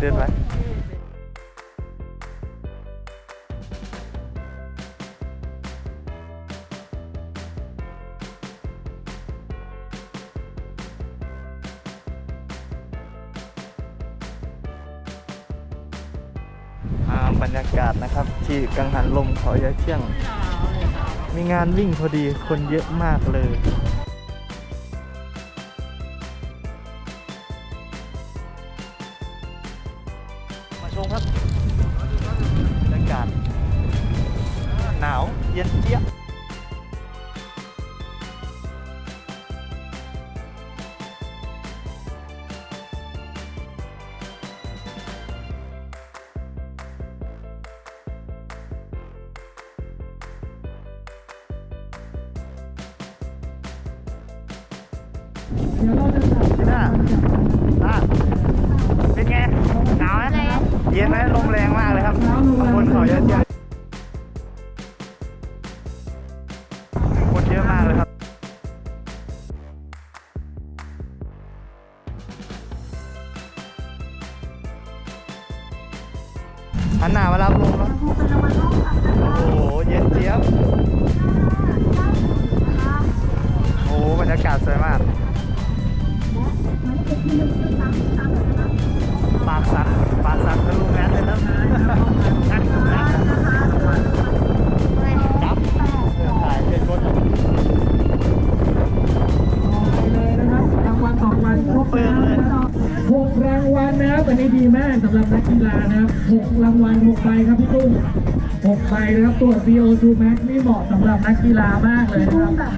เดินไปบรรยากาศนะครับ ที่กังหันลมเขายะเที่ยง มีงานวิ่งพอดีคนเยอะมากเลย น้าอะเป็นไง หนาวไหมเย็นไหมลมแรงมากเลยครับข้างบนเขาเยอะเจี๊ยบคนเยอะมากเลยครับ หันหน้ามารับลมแล้วโอ้โห เย็นเจี๊ยบ 6 รางวัลนะครับอันนี้ดีมากสำหรับนักกีฬานะครับ6รางวัล6ใบครับพี่ตุ้ม6ใบนะครับตัวจ VO2 max นี่เหมาะสำหรับนักกีฬามากเลยนะครับ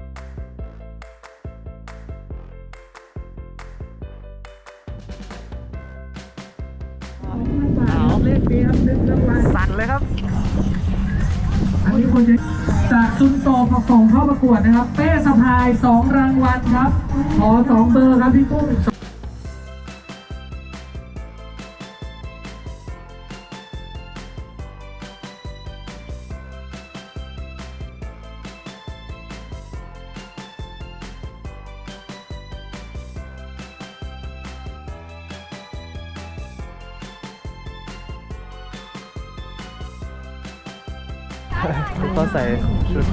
สั่นเลยครับ อันนี้คนจะจากซุนโตประสงเข้าประกวดนะครับ เป้สะพาย 2 รางวัลครับ ขอ 2 เบอร์ครับพี่กุ้ง ก็ใส่ชุด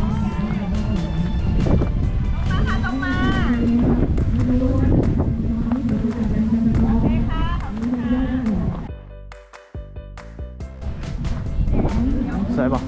สวยปะ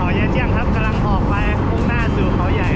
เขายู่เขาแย่เจียงครับกำลังออกไปมุ่งหน้าสู่เขาใหญ่